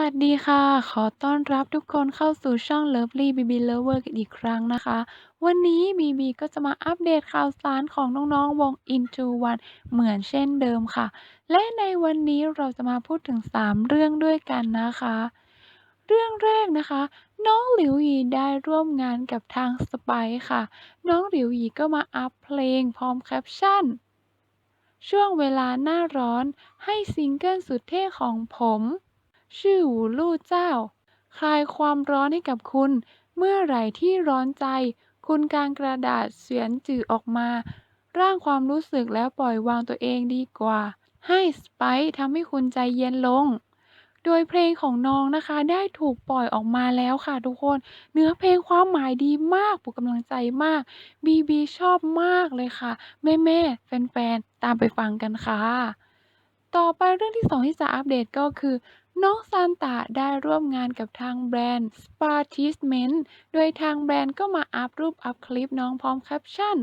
วัสดีค่ะ ขอต้อนรับทุกคนเข้าสู่ช่อง Lovely BB Lover กันอีกครั้งนะคะ วันนี้บีบีก็จะมาอัปเดตข่าวสารของน้องๆ วง Into One เหมือนเช่นเดิมค่ะ และในวันนี้เราจะมาพูดถึง 3 เรื่องด้วยกันนะคะ เรื่องแรกนะคะ น้องหลิวหยีได้ร่วมงานกับทาง Spice ค่ะ น้องหลิวหยีก็มาอัปเพลงพร้อมแคปชั่น ช่วงเวลาหน้าร้อนให้ซิงเกิลสุดเท่ของผม ชื่อหูลู่เจ้า คลายความร้อนให้กับคุณ เมื่อไหร่ที่ร้อนใจ คุณกางกระดาษเสียนจื่อออกมา ร่างความรู้สึกแล้วปล่อยวางตัวเองดีกว่า ให้สไปซ์ทำให้คุณใจเย็นลง โดยเพลงของน้องนะคะได้ถูกปล่อยออกมาแล้วค่ะทุกคน เนื้อเพลงความหมายดีมากปลุกกำลังใจมากบีบีชอบมากเลยค่ะ แม่แม่ๆแฟนๆ ตามไปฟังกันค่ะ ต่อไปเรื่องที่สองที่จะอัปเดตก็คือ น้องซานตาได้ร่วมงานกับทางแบรนด์ Spartisment โดยทางแบรนด์ก็มาอัพรูปอัพคลิปน้องพร้อมแคปชั่น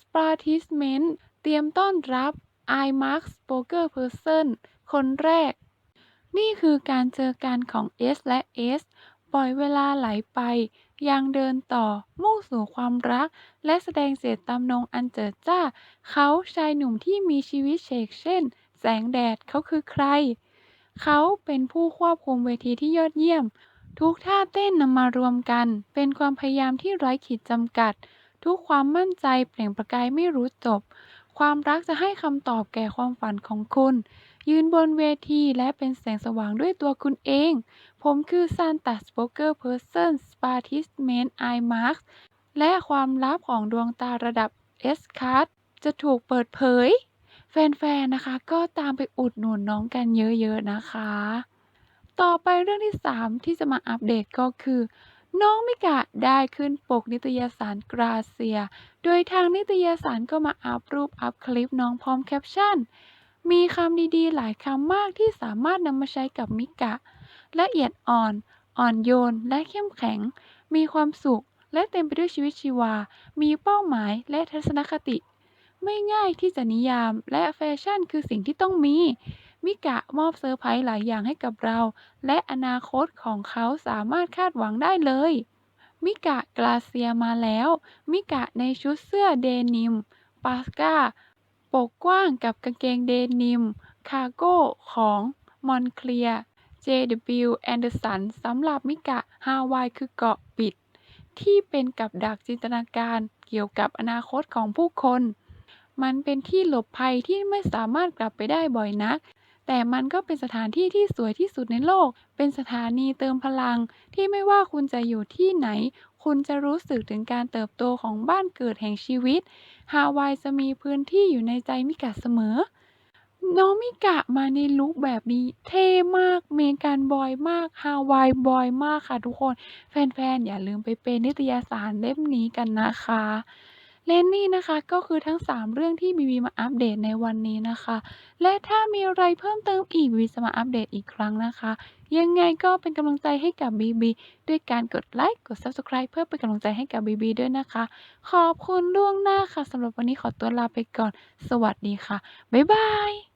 Spartisment เตรียมต้อนรับ I Mark Spoker Person คนแรก นี่คือการเจอกันของ S และ S ปล่อยเวลาไหลไป ยังเดินต่อ มุ่งสู่ความรัก และแสดงเจตจำนงอันเจิดจ้า เขาชายหนุ่มที่มีชีวิตเฉกเช่น แสงแดดเขาคือใคร เขาเป็นผู้ควบคุมเวทีที่ยอดเยี่ยม ทุกท่าเต้นนำมารวมกัน เป็นความพยายามที่ไร้ขีดจำกัด ทุกความมั่นใจเปล่งประกายไม่รู้จบ ความรักจะให้คำตอบแก่ความฝันของคุณ ยืนบนเวทีและเป็นแสงสว่างด้วยตัวคุณเอง ผมคือ Santa Spoker Person Spartisment I Marks และความลับของดวงตาระดับ S Card จะถูกเปิดเผย แฟน ๆ นะคะ ก็ตามไปอุดหนุนน้องกันเยอะ ๆ นะคะ ต่อไปเรื่องที่ 3 ที่จะมาอัปเดตก็คือ น้องมิกะได้ขึ้นปกนิตยสารกราเซีย โดยทางนิตยสารก็มาอัพรูปอัพคลิปน้องพร้อมแคปชั่น มีคำดีๆ หลายคำมากที่สามารถนำมาใช้กับมิกะ ละเอียดอ่อน อ่อนโยน และเข้มแข็ง มีความสุข และเต็มไปด้วยชีวิตชีวา มีเป้าหมายและทัศนคติ ไม่ง่ายที่จะนิยาม และแฟชั่นคือสิ่งที่ต้องมี มิกะมอบเซอร์ไพรส์หลายอย่างให้กับเรา และอนาคตของเขาสามารถคาดหวังได้เลย มิกะกลาเซียมาแล้ว มิกะในชุดเสื้อเดนิม ปาสกาปกกว้างกับกางเกงเดนิม คาร์โก้ของมอนเคลีย JW Anderson สำหรับมิกะฮาวายคือเกาะปิด ที่เป็นกับดักจินตนาการเกี่ยวกับอนาคตของผู้คน มันเป็นที่หลบภัยที่ไม่สามารถกลับไปได้บ่อยนัก แต่มันก็เป็นสถานที่ที่สวยที่สุดในโลก เป็นสถานีเติมพลัง ที่ไม่ว่าคุณจะอยู่ที่ไหน คุณจะรู้สึกถึงการเติบโตของบ้านเกิดแห่งชีวิต ฮาวายจะมีพื้นที่อยู่ในใจมิกะเสมอ น้องมิกะมาในลุคแบบนี้เท่มาก เมกันบอยมาก ฮาวายบอยมากค่ะทุกคน แฟนๆ อย่าลืมไปเป็นนิตยสารเล่มนี้กันนะคะ และนี่นะคะ ก็คือทั้ง 3 เรื่องที่บีบีมาอัปเดตในวันนี้นะคะ และถ้ามีอะไรเพิ่มเติมอีกบีบีจะมาอัปเดตอีกครั้งนะคะ ยังไงก็เป็นกำลังใจให้กับบีบีด้วยการกดไลค์กด Subscribe เพื่อเป็นกำลังใจให้กับบีบีด้วยนะคะ ขอบคุณล่วงหน้าค่ะสำหรับวันนี้ขอตัวลาไปก่อน สวัสดีค่ะ บ๊ายบาย